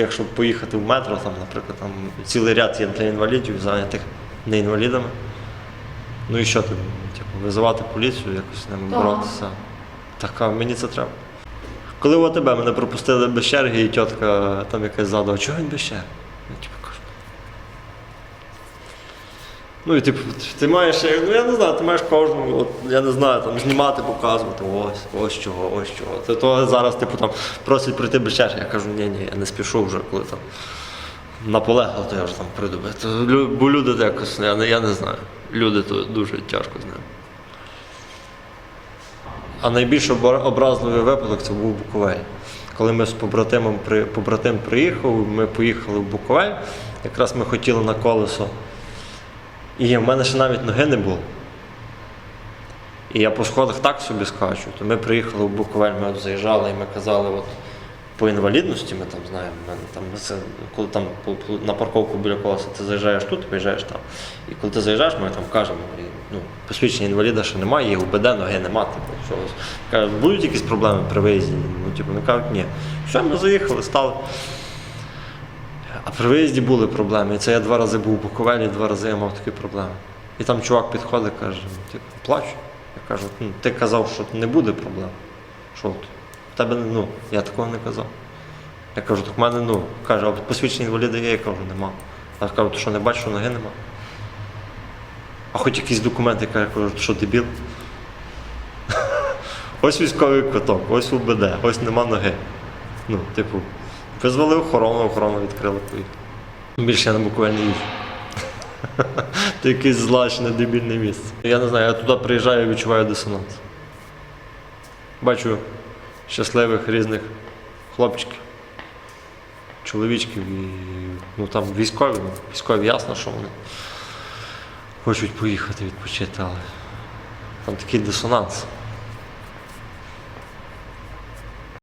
Якщо поїхати в метро, там, наприклад, там цілий ряд є для інвалідів, зайнятих не інвалідами. Ну і що ти? Типу, визивати поліцію, якось з ними Так. боротися. Так, а мені це треба. Коли в тебе мене пропустили без черги, і тітка там якась задала, чого він без черги? Я типу кажу. Ну і типу, ти маєш, ну я не знаю, ти маєш кожному, от, я не знаю, там знімати, показувати, ось, ось чого, ось чого. Це то зараз, типу, там просять прийти черги. Я кажу, ні, ні, я не спішу вже, коли там наполегливо, то я вже там прийду. То, бо люди якось, я, не- я не знаю. Люди то дуже тяжко з ними. А найбільш образливий випадок це був Буковель. Коли ми з побратимом побратим приїхав, ми поїхали в Буковель, якраз ми хотіли на колесо. І в мене ще навіть ноги не було. І я по сходах так собі скачу. То ми приїхали в Буковель, ми от заїжджали і ми казали, от по інвалідності ми там знаємо, там це, коли там на парковку біля колеса ти заїжджаєш тут, виїжджаєш там. І коли ти заїжджаєш, ми там кажемо, ну, посвідчення інваліда ще немає, є УБД, ноги нема. Типу, кажуть, будуть якісь проблеми при виїзді? Ну, типу, вони кажуть, ні. Що ми заїхали, стали. А при виїзді були проблеми. І це я два рази був у Буковелі, два рази я мав такі проблеми. І там чувак підходить, каже, типу, плачу. Я кажу, ну, ти казав, що не буде проблем. Що от? В тебе ну, я такого не казав. Я кажу, так в мене, ну, каже, а посвідчення інваліда є, я кажу, нема. А кажу, ти що не що ноги нема? А хоч якісь документи, я кажу, ти що дебіл? ось військовий квиток, ось УБД, ось нема ноги. Ну, типу, визвали охорону, охорону відкрили поїхали. Більше я на Буковель не їжджу. Це якесь злачне, дебільне місце. Я не знаю, я туди приїжджаю і відчуваю дисонанс. Бачу щасливих різних хлопчиків, чоловічків і ну там військові. Військові ясно, що вони хочуть поїхати відпочити, але там такий дисонанс.